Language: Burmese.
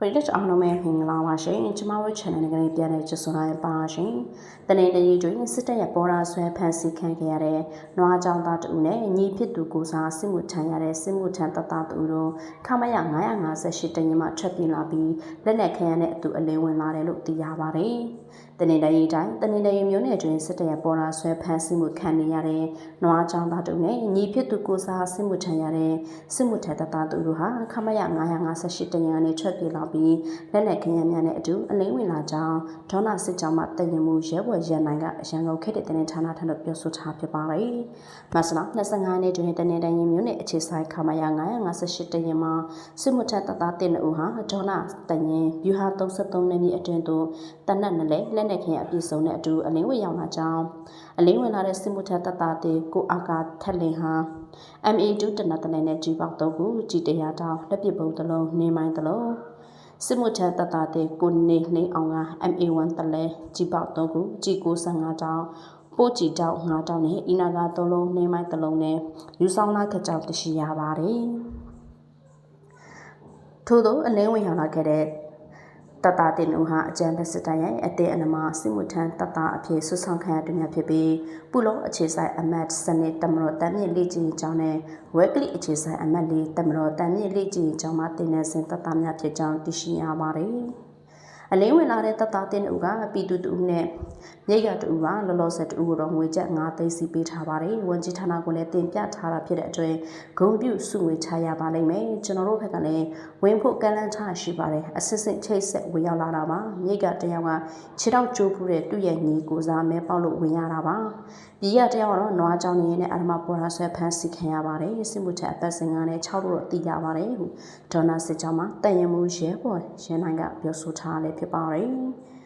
ပရိသတ်အားလုံးပဲမင်္ဂလာပါရှင်ကျမတို့ channel နဲ့ကနေပြန်လည်ကြိုဆိုလိုက်ပါရှင်တနေ့တည်းတွင်စစ်တပ်ရဲ့ပေါ်ရာဆွဲဖန်ဆီးခံခဲ့ရတဲ့နွားကြောင်သားတူနဲ့ညီဖြစ်သူကိုစားစစ်မှုထမ်းရတဲ့စစ်မှုထမ်းတတတူတို့ခမရ958တရင်မှထွက်ပြေးလာပြီးလက်နက်ခဲရတဲ့အတူအလင်းဝင်လာတယ်လို့သိရပါတယ်တနေ့တည်းတိုင်းတနေ့တည်းမျိုးနယ်တွင်စစ်တပ်ရဲ့ပေါ်ရာဆွဲဖန်ဆီးမှုခံနေရတဲ့နွားကြောင်သားတူနဲ့ညီဖြစ်သူကိုစားစစ်မှုထမ်းရတဲ့စစ်မှုထမ်းတတတူတို့ဟာခမရ958တရင်ကနေထွက်ပြေးလာပြီးလက်နက်ခဲရများနဲ့အတူအလင်းဝင်လာကြောင်းဒေါနာစစ်ကြောင်းမှတည်ရင်မှုရဲဘော်ရန်နိုင်ကအရန်ကုန်ခေတ်တဲ့တနေ့ဌာနထံသို့ပြောဆိုထားဖြစ်ပါတယ်။မဆလာ25နှစ်တွင်တနေ့တိုင်းမျိုးနဲ့အခြေဆိုင်ခမရ958တရင်မှာစစ်မှုထမ်းတတတင်ဦးဟာဒေါနာတရင်ဗျူဟာ33နှစ်မြအတွင်သို့တနက်နလဲလက်နက်ခဲအပြည့်စုံနဲ့အတူအလင်းဝင်ရောက်လာကြောင်းအလင်းဝင်လာတဲ့စစ်မှုထမ်းတတတဲ့ကိုအာကာထက်လင်ဟာ MA2 တနတ်တလဲနဲ့ကြီးပေါက်တော့ကိုကြီးတရာတောင်းလက်ပစ်ပုံတစ်လုံးနေမိုင်းတစ်လုံး စစ်မှုထမ်းတတတဲ့ကိုနေနှိမ်အောင်က MA1 တလဲကြီးပေါက်တော့ကိုကြီး95တောင်းပို့ကြည်တောက်9တောင်းနဲ့အီနာက3လုံးနေမိုင်းတစ်လုံးနဲ့ယူဆောင်လာခကြောင်တရှိရပါတယ်ထို့သောအလင်းဝင်ရောက်လာခဲ့တဲ့ တတတင်ဦးဟာအကြံဖက်စစ်တိုင်းရဲ့အသေးအနမစစ်မှုထမ်းတတအဖြစ်ဆွဆောင်ခံရတဲ့များဖြစ်ပြီးပူလုံးအခြေဆိုင်အမတ်စနစ်တမတော်တမ်းမြင့်လေ့ကျင့်ကြောင်းနဲ့ဝက်ကလီအခြေဆိုင်အမတ်လေးတမတော်တမ်းမြင့်လေ့ကျင့်ကြောင်းမှာတင်နေစဉ်တတများဖြစ်ကြောင်းသိရှိရပါတယ်။ အလင်းဝင်လာတဲ့တတတင်ဦးကပြည်သူတူနဲ့မြိတ်ရတူကလောလောဆယ်တူတော့ငွေကျပ်9သိန်းစီပေးထားပါတယ်။ဝန်ကြီးဌာနကလည်းတင်ပြထားတာဖြစ်တဲ့အတွက်ဂုံပြုစုငွေချရပါလိမ့်မယ်။ကျွန်တော်တို့ဘက်ကလည်းဝင်ဖို့ကန့်လန့်ချရှိပါတယ်။အစစ်စစ်ချိတ်ဆက်ဝင်ရောက်လာတာပါ။မြိတ်ကတယောက်ကခြေတော့ကျိုးဖူးတဲ့သူ့ရဲ့ညီကိုစားမဲပေါက်လို့ဝင်ရတာပါ။ပြည်ရတယောက်ကတော့နွားကြောင်နေနဲ့အရမပေါ်လာဆွဲဖမ်းဆီးခံရပါတယ်။စစ်မှုထက်အပတ်စဉ်ကလည်း6လို့တော့သိရပါတယ်ဟုဒေါ်နာစစ်ကြောင်းမှာတန်ရမှုရဲပေါ်ရန်နိုင်ကပြောဆိုထားလည်းဖြစ်ပါတယ်။